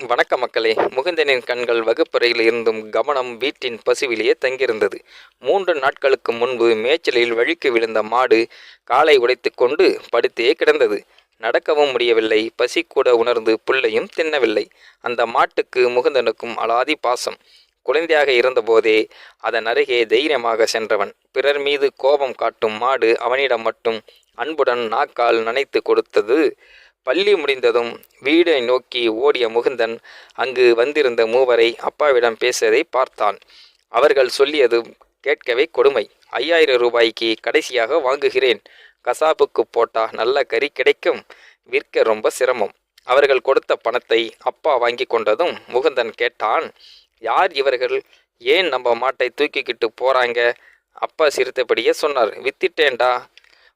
வணக்க மக்களே. முகுந்தனின் கண்கள் வகுப்பறையில் இருந்தும் கவனம் வீட்டின் பசுவிலேயே தங்கியிருந்தது. மூன்று நாட்களுக்கு முன்பு மேய்ச்சலில் வழுக்கி விழுந்த மாடு காலை உடைத்து கொண்டு படுத்தே கிடந்தது. நடக்கவும் முடியவில்லை. பசி கூட உணர்ந்து புல்லையும் தின்னவில்லை. அந்த மாட்டுக்கு முகுந்தனுக்கும் அலாதி பாசம். குழந்தையாக இருந்தபோதே அதன் அருகே தைரியமாக சென்றவன். பிறர் மீது கோபம் காட்டும் மாடு அவனிடம் மட்டும் அன்புடன் நாக்கால் நனைத்து கொடுத்தது. பள்ளி முடிந்ததும் வீடை நோக்கி ஓடிய முகுந்தன் அங்கு வந்திருந்த மூவரை அப்பாவிடம் பேசுவதை பார்த்தான். அவர்கள் சொல்லியது கேட்கவே கொடுமை. ஐயாயிரம் ரூபாய்க்கு கடைசியாக வாங்குகிறேன். கசாப்புக்கு போட்டா நல்ல கறி கிடைக்கும். விற்க ரொம்ப சிரமம். அவர்கள் கொடுத்த பணத்தை அப்பா வாங்கி கொண்டதும் முகுந்தன் கேட்டான் யார் இவர்கள்? ஏன் நம்ம மாட்டை தூக்கிக்கிட்டு போறாங்க? அப்பா சிரித்தபடியே சொன்னார் வித்திட்டேன்டா.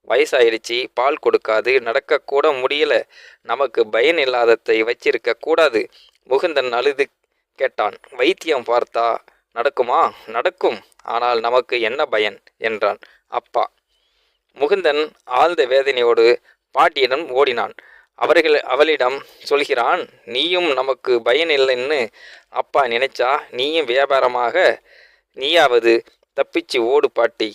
வயசாயிடுச்சு பால் கொடுக்காது நடக்கக்கூட முடியல. நமக்கு பயன் இல்லாததை வச்சிருக்க கூடாது. முகுந்தன் அழுது கேட்டான் வைத்தியம் பார்த்தா நடக்குமா? நடக்கும். ஆனால் நமக்கு என்ன பயன்? என்றான் அப்பா. முகுந்தன் ஆழ்ந்த வேதனையோடு பாட்டியிடம் ஓடினான். அவர்கள் அவளிடம் சொல்கிறான் நீயும் நமக்கு பயன் இல்லைன்னு அப்பா நினைச்சா நீயும் வியாபாரமாக நீயாவது தப்பிச்சு ஓடு பாட்டி.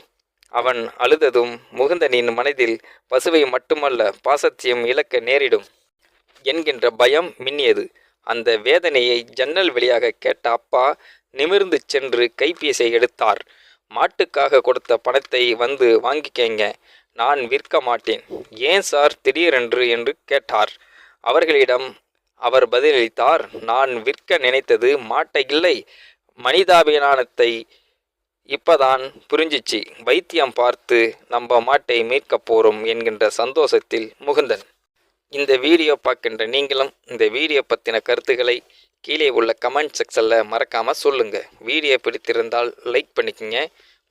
அவன் அழுததும் முகுந்தனின் மனதில் பசுவை மட்டுமல்ல பாசத்தையும் இழக்க நேரிடும் என்கின்ற பயம் மின்னியது. அந்த வேதனையை ஜன்னல் வழியாக கேட்ட அப்பா நிமிர்ந்து சென்று கைபேசியை எடுத்தார். மாட்டுக்காக கொடுத்த பணத்தை வந்து வாங்கிக்கங்க நான் விற்க மாட்டேன். ஏன் சார் திடீரென்று என்று கேட்டார். அவர்களிடம் அவர் பதிலளித்தார் நான் விற்க நினைத்தது மாட்டை இல்லை மனிதாபிமானத்தை இப்பதான் புரிஞ்சிச்சு. வைத்தியம் பார்த்து நம்ம மாட்டை மீட்க போகிறோம் என்கின்ற சந்தோஷத்தில் முகுந்தன். இந்த வீடியோ பார்க்கின்ற நீங்களும் இந்த வீடியோ பற்றின கருத்துக்களை கீழே உள்ள கமெண்ட் செக்ஷனில் மறக்காமல் சொல்லுங்கள் வீடியோ பிடித்திருந்தால் லைக் பண்ணிக்கோங்க.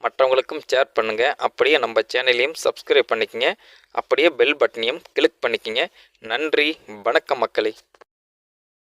மற்றவங்களுக்கும் ஷேர் பண்ணுங்கள் அப்படியே நம்ம சேனலையும் சப்ஸ்கிரைப் பண்ணிக்கங்க. அப்படியே பெல் பட்டனையும் கிளிக் பண்ணிக்கோங்க. நன்றி. வணக்கம் மக்களை.